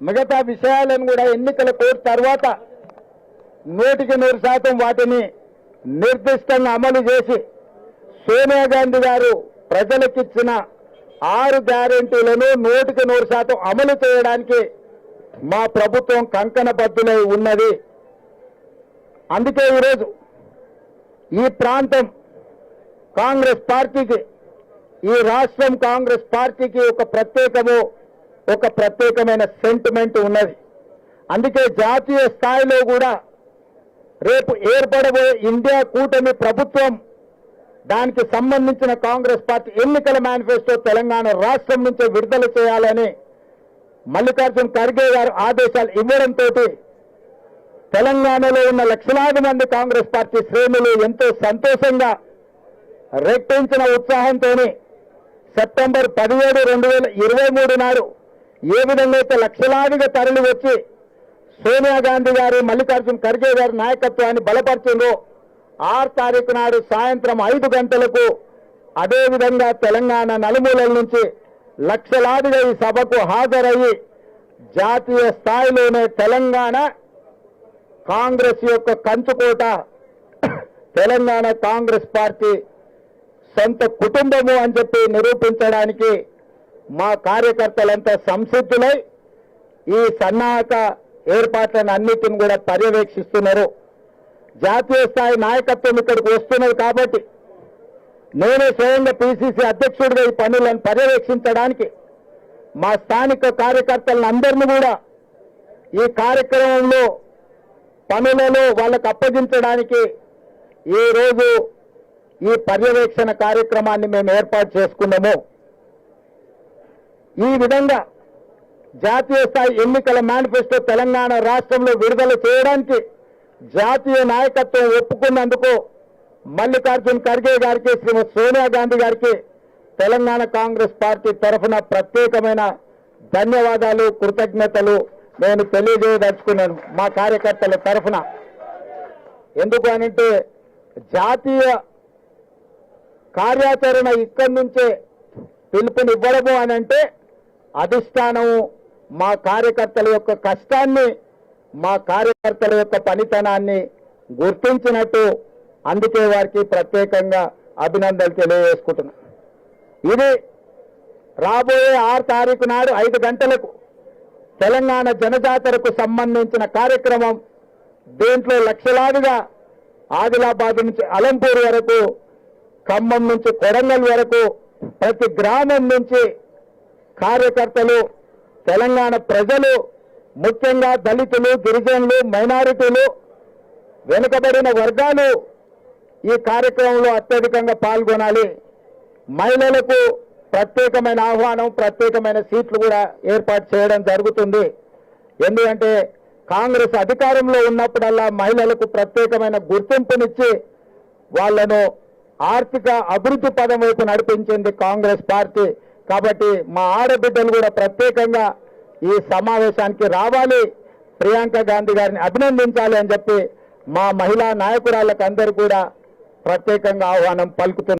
మిగతా విషయాలను కూడా ఎన్నికల కోర్టు తర్వాత నూటికి నూరు శాతం వాటిని నిర్దిష్టంగా అమలు చేసి సోనియా గాంధీ గారు ప్రజలకిచ్చిన ఆరు గ్యారెంటీలను నూటికి నూరు శాతం అమలు చేయడానికి మా ప్రభుత్వం కంకణబద్దులై ఉన్నది. అందుకే ఈరోజు ఈ ప్రాంతం కాంగ్రెస్ పార్టీకి ఈ రాష్ట్రం కాంగ్రెస్ పార్టీకి ఒక ప్రత్యేకము ఒక ప్రత్యేకమైన సెంటిమెంట్ ఉన్నది. అందుకే జాతీయ స్థాయిలో కూడా రేపు ఏర్పడబోయే ఇండియా కూటమి ప్రభుత్వం దానికి సంబంధించిన కాంగ్రెస్ పార్టీ ఎన్నికల మేనిఫెస్టో తెలంగాణ రాష్ట్రం నుంచే విడుదల చేయాలని మల్లికార్జున్ ఖర్గే గారు ఆదేశాలు ఇవ్వడంతో తెలంగాణలో ఉన్న లక్షలాది మంది కాంగ్రెస్ పార్టీ శ్రేణులు ఎంతో సంతోషంగా రెట్టించిన ఉత్సాహంతో సెప్టెంబర్ పదిహేడు రెండు వేల ఇరవై మూడు నాడు ఏ విధంగా అయితే లక్షలాదిగా తరలి వచ్చి సోనియా గాంధీ గారు మల్లికార్జున ఖర్గే గారి నాయకత్వాన్ని బలపరిచిందో ఆరు తారీఖు నాడు సాయంత్రం ఐదు గంటలకు అదేవిధంగా తెలంగాణ నలుమూలల నుంచి లక్షలాదిగా ఈ సభకు హాజరయ్యి జాతీయ స్థాయిలోనే తెలంగాణ కాంగ్రెస్ యొక్క కంచుకోట తెలంగాణ కాంగ్రెస్ పార్టీ సొంత కుటుంబము అని చెప్పి నిరూపించడానికి మా కార్యకర్తలంతా సంసిద్ధులై ఈ సన్నాహక ఏర్పాట్లను అన్నిటిని కూడా పర్యవేక్షిస్తున్నారు. జాతీయ స్థాయి నాయకత్వం ఇక్కడికి వస్తున్నది కాబట్టి నేనే స్వయంగా పిసిసి అధ్యక్షుడిగా ఈ పనులను పర్యవేక్షించడానికి మా స్థానిక కార్యకర్తలను అందరినీ కూడా ఈ కార్యక్రమంలో పనులలో వాళ్ళకు అప్పగించడానికి ఈ రోజు ఈ పర్యవేక్షణ కార్యక్రమాన్ని మేము ఏర్పాటు చేసుకున్నాము. ఈ విధంగా జాతీయ స్థాయి ఎన్నికల మేనిఫెస్టో తెలంగాణ రాష్ట్రంలో విడుదల చేయడానికి జాతీయ నాయకత్వం ఒప్పుకున్నందుకు మల్లికార్జున్ ఖర్గే గారికి శ్రీమతి సోనియా గాంధీ గారికి తెలంగాణ కాంగ్రెస్ పార్టీ తరఫున ప్రత్యేకమైన ధన్యవాదాలు కృతజ్ఞతలు నేను తెలియజేయదలుచుకున్నాను మా కార్యకర్తల తరఫున. ఎందుకు అనంటే జాతీయ కార్యాచరణ ఇక్కడి నుంచే పిలుపునివ్వడము అని అధిష్టానము మా కార్యకర్తల యొక్క కష్టాన్ని మా కార్యకర్తల యొక్క పనితనాన్ని గుర్తించినట్టు అందుకే వారికి ప్రత్యేకంగా అభినందనలు తెలియజేసుకుంటున్నాం. ఇది రాబోయే ఆరు తారీఖు నాడు ఐదు గంటలకు తెలంగాణ జనజాతరకు సంబంధించిన కార్యక్రమం. దీంట్లో లక్షలాదిగా ఆదిలాబాద్ నుంచి అలంపూర్ వరకు ఖమ్మం నుంచి కొడంగల్ వరకు ప్రతి గ్రామం నుంచి కార్యకర్తలు తెలంగాణ ప్రజలు ముఖ్యంగా దళితులు గిరిజనులు మైనారిటీలు వెనుకబడిన వర్గాలు ఈ కార్యక్రమంలో అత్యధికంగా పాల్గొనాలి. మహిళలకు ప్రత్యేకమైన ఆహ్వానం ప్రత్యేకమైన సీట్లు కూడా ఏర్పాటు చేయడం జరుగుతుంది. ఎందుకంటే కాంగ్రెస్ అధికారంలో ఉన్నప్పుడల్లా మహిళలకు ప్రత్యేకమైన గుర్తింపునిచ్చి వాళ్ళను ఆర్థిక అభివృద్ధి పదం వైపు నడిపించింది కాంగ్రెస్ పార్టీ. కాబట్టి మా ఆడబిడ్డలు కూడా ప్రత్యేకంగా ఈ సమావేశానికి రావాలి. ప్రియాంక గాంధీ గారిని అభినందించాలి అని చెప్పి మా మహిళా నాయకురాళ్ళకు అందరూ కూడా ప్రత్యేకంగా ఆహ్వానం పలుకుతున్నారు.